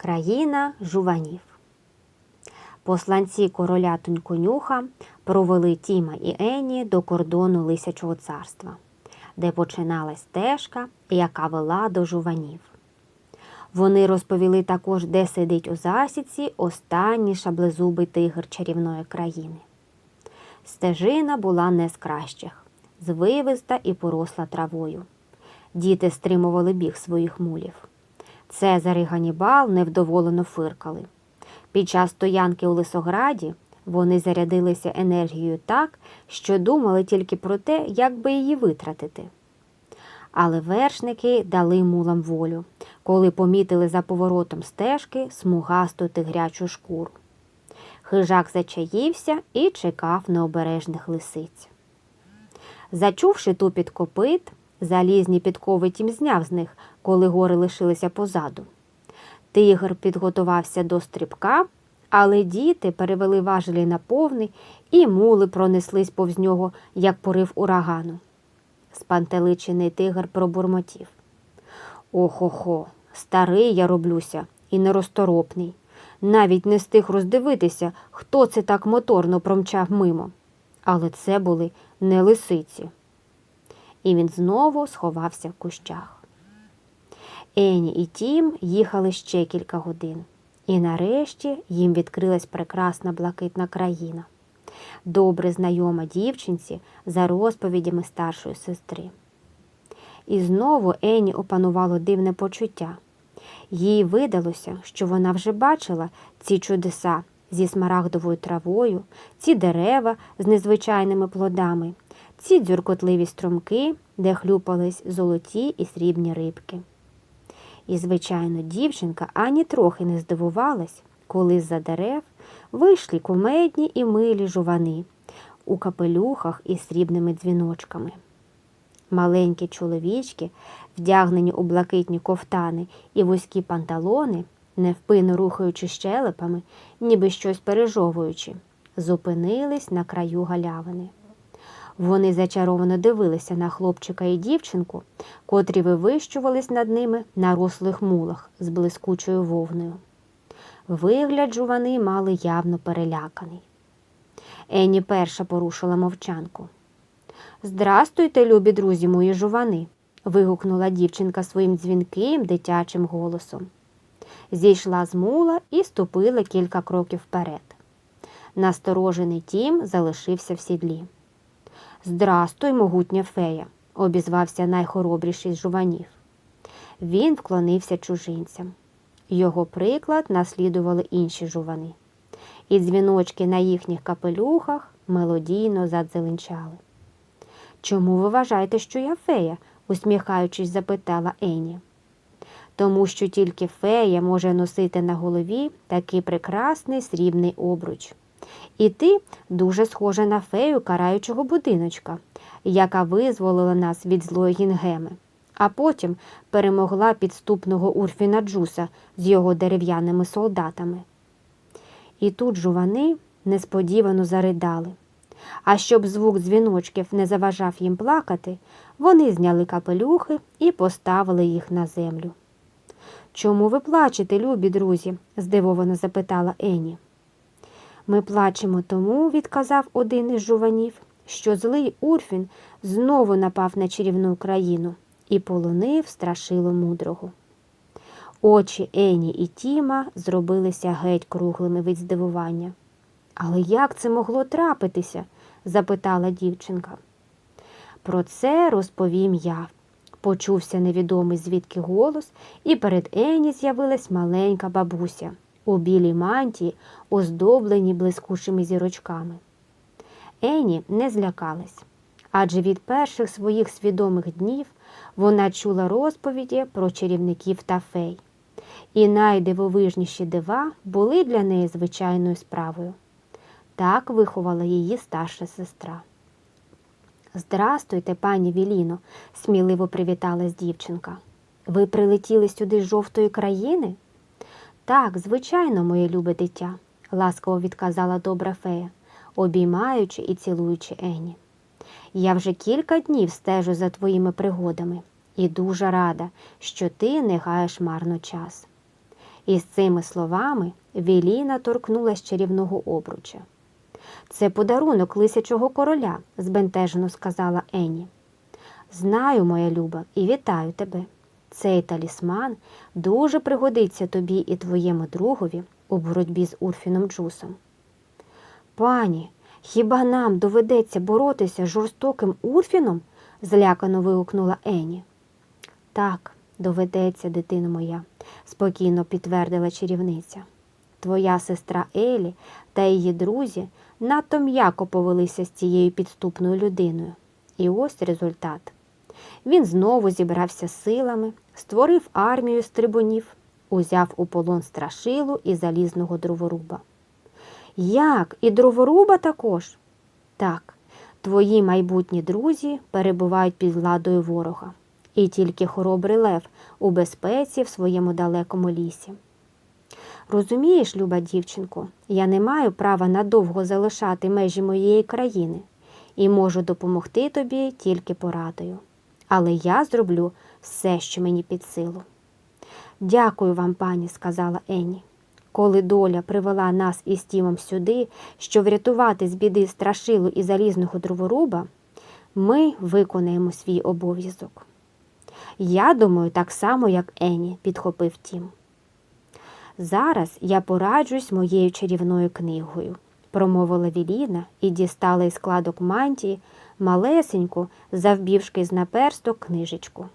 Країна жуванів. Посланці короля Туньконюха провели Тіма і Ені до кордону Лисячого царства, де починалась стежка, яка вела до жуванів. Вони розповіли також, де сидить у засідці останній шаблезубий тигр чарівної країни. Стежина була не з кращих, звивиста і поросла травою. Діти стримували біг своїх мулів. Цезар і Ганібал невдоволено фиркали. Під час стоянки у Лисограді вони зарядилися енергією так, що думали тільки про те, як би її витратити. Але вершники дали мулам волю, коли помітили за поворотом стежки смугасту тигрячу шкуру. Хижак зачаївся і чекав необережних лисиць. Зачувши тупіт копит, залізні підкови тім зняв з них, коли гори лишилися позаду. Тигр підготувався до стрибка, але діти перевели важелі на повний, і мули пронеслись повз нього, як порив урагану. Спантеличений тигр пробурмотів. Охо-хо, старий я роблюся і неросторопний. Навіть не встиг роздивитися, хто це так моторно промчав мимо. Але це були не лисиці. І він знову сховався в кущах. Ені і Тім їхали ще кілька годин, і нарешті їм відкрилась прекрасна блакитна країна, добре знайома дівчинці за розповідями старшої сестри. І знову Ені опанувало дивне почуття. Їй видалося, що вона вже бачила ці чудеса зі смарагдовою травою, ці дерева з незвичайними плодами, ці дзюркотливі струмки, де хлюпались золоті і срібні рибки. І, звичайно, дівчинка ані трохи не здивувалась, коли з-за дерев вийшли кумедні і милі жувани у капелюхах із срібними дзвіночками. Маленькі чоловічки, вдягнені у блакитні ковтани і вузькі панталони, невпинно рухаючи щелепами, ніби щось пережовуючи, зупинились на краю галявини. Вони зачаровано дивилися на хлопчика і дівчинку, котрі вивищувались над ними на рослих мулах з блискучою вовною. Вигляд жувани мали явно переляканий. Ені перша порушила мовчанку. Здрастуйте, любі друзі мої жувани. вигукнула дівчинка своїм дзвінким дитячим голосом. Зійшла з мула і ступила кілька кроків вперед. Насторожений тім залишився в сідлі. Здрастуй, могутня фея, обізвався найхоробріший з жуванів. Він вклонився чужинцям. Його приклад наслідували інші жувани, і дзвіночки на їхніх капелюхах мелодійно задзеленчали. Чому ви вважаєте, що я фея? усміхаючись, запитала Ені. Тому що тільки фея може носити на голові такий прекрасний срібний обруч. І ти дуже схожа на фею караючого будиночка, яка визволила нас від злої гінгеми, а потім перемогла підступного Урфіна Джуса з його дерев'яними солдатами. І тут жувани несподівано заридали. А щоб звук дзвіночків не заважав їм плакати, вони зняли капелюхи і поставили їх на землю. Чому ви плачете, любі друзі? здивовано запитала Ені. Ми плачемо тому, відказав один із жуванів, що злий Урфін знову напав на чарівну країну і полонив страшило мудрого. Очі Ені і Тіма зробилися геть круглими від здивування. Але як це могло трапитися? запитала дівчинка. Про це розповім я. Почувся невідомий звідки голос, і перед Ені з'явилась маленька бабуся у білій мантії, оздобленій блискучими зірочками. Ені не злякалась, адже від перших своїх свідомих днів вона чула розповіді про чарівників та фей, і найдивовижніші дива були для неї звичайною справою. Так виховала її старша сестра. Здрастуйте, пані Віліно, сміливо привіталась дівчинка. Ви прилетіли сюди з жовтої країни? Так, звичайно, моє любе дитя, ласково відказала добра фея, обіймаючи і цілуючи Ені. Я вже кілька днів стежу за твоїми пригодами і дуже рада, що ти не гаєш марно час. І з цими словами Віліна торкнулась чарівного обруча. Це подарунок лисячого короля, збентежено сказала Ені. Знаю, моя люба, і вітаю тебе. Цей талісман дуже пригодиться тобі і твоєму другові у боротьбі з Урфіном Джусом. Пані, хіба нам доведеться боротися з жорстоким Урфіном? злякано вигукнула Ені. Так, доведеться, дитино моя, спокійно підтвердила чарівниця. Твоя сестра Елі та її друзі надто м'яко повелися з цією підступною людиною. І ось результат. Він знову зібрався силами, створив армію стрибунів, узяв у полон страшилу і залізного дроворуба. Як? І дроворуба також? Так, твої майбутні друзі перебувають під владою ворога, і тільки хоробрий лев у безпеці в своєму далекому лісі. Розумієш, люба дівчинко, я не маю права надовго залишати межі моєї країни і можу допомогти тобі тільки порадою. Але я зроблю все, що мені під силу. Дякую вам, пані, сказала Енні. Коли доля привела нас із Тімом сюди, щоб врятувати з біди страшилу і залізного дроворуба, ми виконаємо свій обов'язок. Я думаю, так само, як Ені, підхопив Тім. Зараз я пораджусь моєю чарівною книгою, промовила Віліна і дістала із складок мантії малесеньку, завбівшки з наперсток книжечку.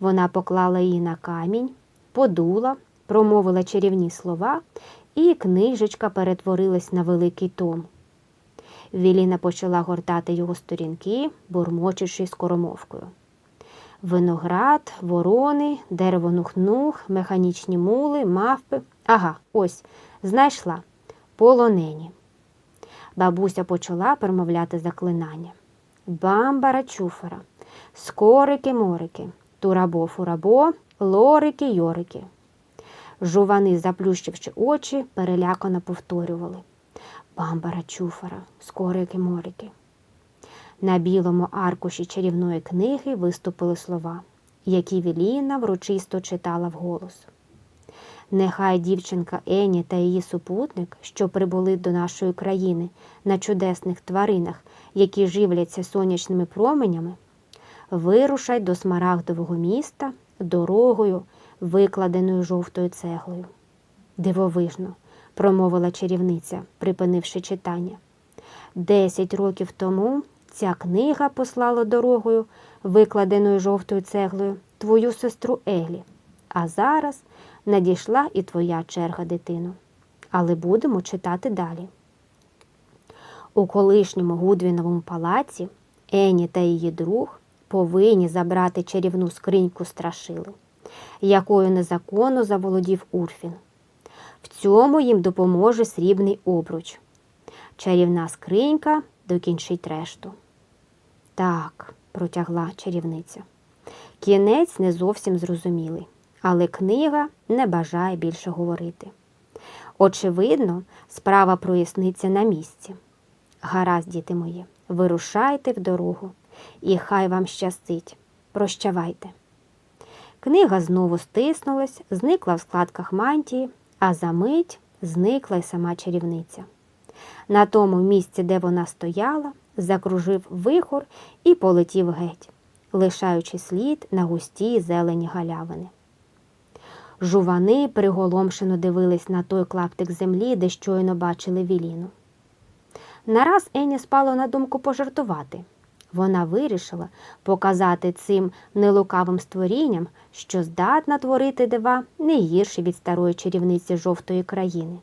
Вона поклала її на камінь, подула, промовила чарівні слова, і книжечка перетворилась на великий том. Віліна почала гортати його сторінки, бурмочучи скоромовкою. Виноград, ворони, дерево нух-нух, механічні мули, мавпи. Ага, ось, знайшла полонені. Бабуся почала промовляти заклинання. Бамбара чуфара, скорики морики, турабо фурабо, лорики йорики. Жувани, заплющивши очі, перелякано повторювали Бамбара чуфара, скорики морики. На білому аркуші чарівної книги виступили слова, які Віліна врочисто читала вголос. Нехай дівчинка Ені та її супутник, що прибули до нашої країни на чудесних тваринах, які живляться сонячними променями, вирушать до смарагдового міста дорогою, викладеною жовтою цеглою. Дивовижно, промовила чарівниця, припинивши читання. Десять років тому ця книга послала дорогою, викладеною жовтою цеглою, твою сестру Елі. А зараз надійшла і твоя черга, дитино. Але будемо читати далі. У колишньому Гудвіновому палаці Ені та її друг повинні забрати чарівну скриньку страшили, якою незаконно заволодів Урфін. В цьому їм допоможе срібний обруч. Чарівна скринька докінчить решту. Так, протягла чарівниця. Кінець не зовсім зрозумілий, але книга не бажає більше говорити. Очевидно, справа проясниться на місці. Гаразд, діти мої, вирушайте в дорогу, і хай вам щастить. Прощавайте. Книга знову стиснулась, зникла в складках мантії, а за мить зникла й сама чарівниця. На тому місці, де вона стояла, закружив вихор і полетів геть, лишаючи слід на густій зелені галявини. Жувани приголомшено дивились на той клаптик землі, де щойно бачили Віліну. Нараз Ені спало на думку пожартувати. Вона вирішила показати цим нелукавим створінням, що здатна творити дива не гірше від старої чарівниці жовтої країни.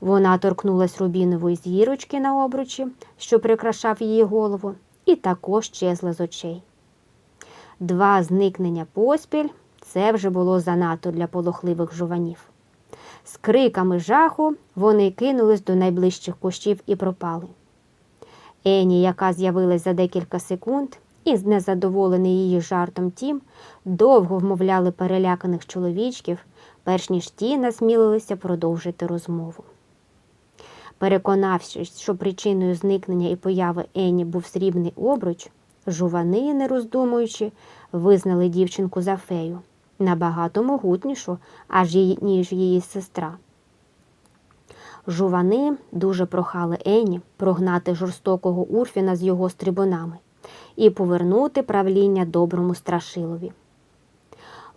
Вона торкнулась рубінової зірочки на обручі, що прикрашав її голову, і також щезла з очей. Два зникнення поспіль це вже було занадто для полохливих жуванів. З криками жаху вони кинулись до найближчих кущів і пропали. Ені, яка з'явилась за декілька секунд, і незадоволений її жартом тім, довго вмовляли переляканих чоловічків, перш ніж ті насмілилися продовжити розмову. Переконавшись, що причиною зникнення і появи Ені був срібний обруч, жувани, не роздумуючи, визнали дівчинку за фею набагато могутнішу, аж її, ніж її сестра. Жувани дуже прохали Ені прогнати жорстокого Урфіна з його стрибунами і повернути правління доброму страшилові.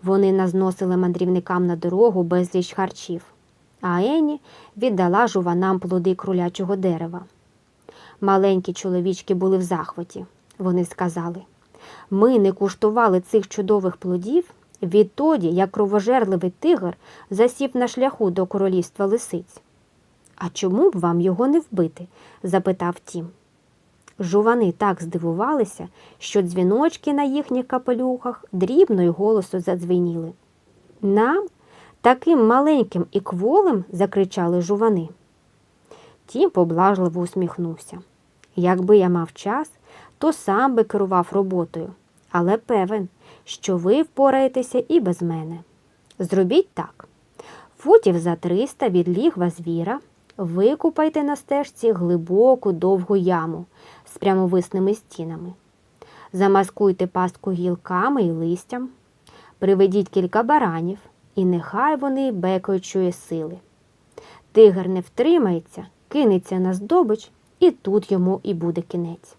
Вони назносили мандрівникам на дорогу безліч харчів, а Ені віддала жуванам плоди крулячого дерева. Маленькі чоловічки були в захваті. Вони сказали ми не куштували цих чудових плодів відтоді, як кровожерливий тигр засів на шляху до королівства лисиць. А чому б вам його не вбити? запитав Тім. Жувани так здивувалися, що дзвіночки на їхніх капелюхах дрібно й голосно задзвеніли. Нам, таким маленьким і кволим, закричали жувани. Тім поблажливо усміхнувся. Якби я мав час, то сам би керував роботою, але певен, що ви впораєтеся і без мене. Зробіть так. Футів за триста від лігва звіра викупайте на стежці глибоку довгу яму з прямовисними стінами. Замаскуйте пастку гілками і листям, приведіть кілька баранів, і нехай вони бекаючої сили. Тигр не втримається, кинеться на здобич, і тут йому і буде кінець.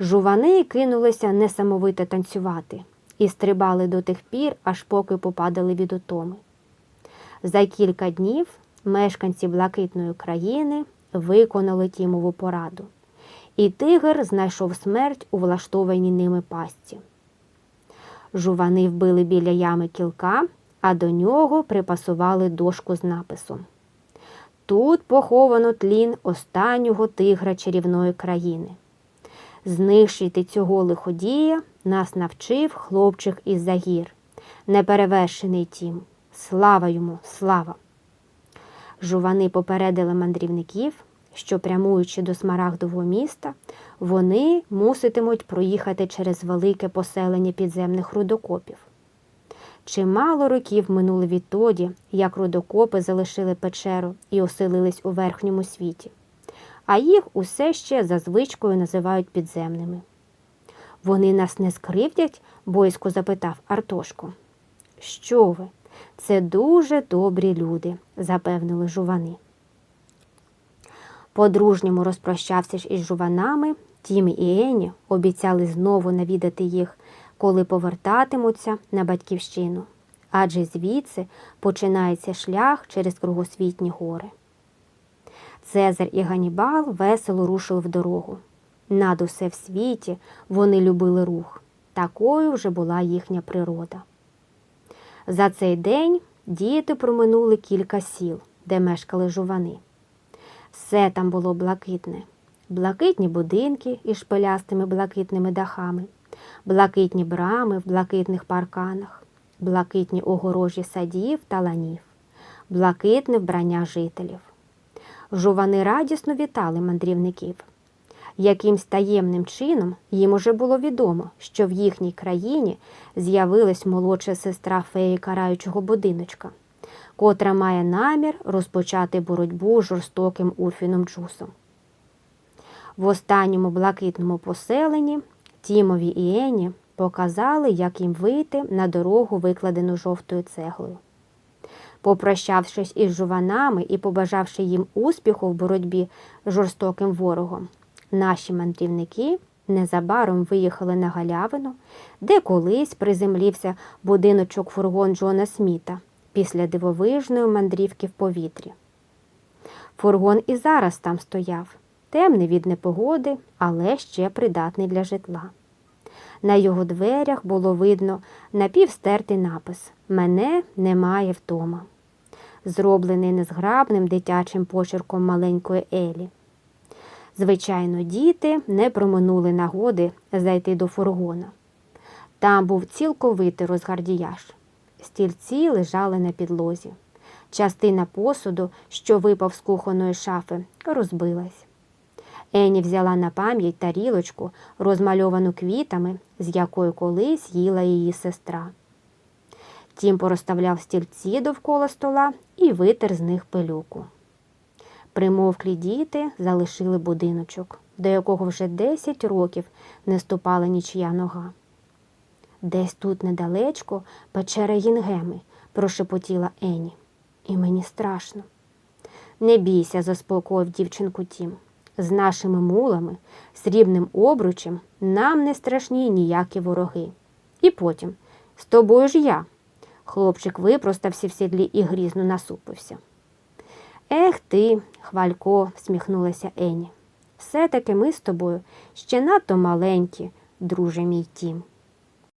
Жувани кинулися несамовито танцювати і стрибали до тих пір, аж поки попадали від утоми. За кілька днів мешканці блакитної країни виконали тімову пораду, і тигр знайшов смерть у влаштованій ними пастці. Жувани вбили біля ями кілка, а до нього припасували дошку з написом. Тут поховано тлін останнього тигра чарівної країни. Знищити цього лиходія нас навчив хлопчик із загір, неперевершений тім. Слава йому, слава! Жувани попередили мандрівників, що, прямуючи до смарагдового міста, вони муситимуть проїхати через велике поселення підземних рудокопів. Чимало років минуло відтоді, як рудокопи залишили печеру і оселились у верхньому світі, а їх усе ще за звичкою називають підземними. Вони нас не скривдять? бойсько запитав Артошко. Що ви? Це дуже добрі люди, запевнили жувани. По-дружньому розпрощався ж із жуванами, Тім і Ені обіцяли знову навідати їх, коли повертатимуться на батьківщину, адже звідси починається шлях через кругосвітні гори. Цезар і Ганібал весело рушили в дорогу. Над усе в світі вони любили рух. Такою вже була їхня природа. За цей день діти проминули кілька сіл, де мешкали жувани. Все там було блакитне, блакитні будинки із шпилястими блакитними дахами, блакитні брами в блакитних парканах, блакитні огорожі садів та ланів, блакитне вбрання жителів. Жувани радісно вітали мандрівників. Якимсь таємним чином їм уже було відомо, що в їхній країні з'явилась молодша сестра феї караючого будиночка, котра має намір розпочати боротьбу з жорстоким Урфіном Джусом. В останньому блакитному поселенні Тімові і Ені показали, як їм вийти на дорогу, викладену жовтою цеглою. Попрощавшись із жуванами і побажавши їм успіху в боротьбі з жорстоким ворогом, Наші мандрівники незабаром виїхали на галявину, де колись приземлівся будиночок фургон Джона Сміта після дивовижної мандрівки в повітрі. Фургон і зараз там стояв, темний від непогоди, але ще придатний для житла. На його дверях було видно напівстертий напис Мене немає вдома, зроблений незграбним дитячим почерком маленької Елі. Звичайно, діти не проминули нагоди зайти до фургона. Там був цілковитий розгардіяж. Стільці лежали на підлозі. Частина посуду, що випав з кухонної шафи, розбилась. Ені взяла на пам'ять тарілочку, розмальовану квітами, з якою колись їла її сестра. Тім порозставляв стільці довкола стола і витер з них пилюку. Примовклі діти залишили будиночок, до якого вже 10 років не ступала нічия нога. Десь тут недалечко печера Їнгеми, прошепотіла Ені. І мені страшно. Не бійся, заспокоїв дівчинку Тім. З нашими мулами, срібним обручем нам не страшні ніякі вороги. І потім, з тобою ж я. Хлопчик випростався в сідлі і грізно насупився. Ех ти, хвалько, всміхнулася Ені. Все-таки ми з тобою ще надто маленькі, друже мій тім.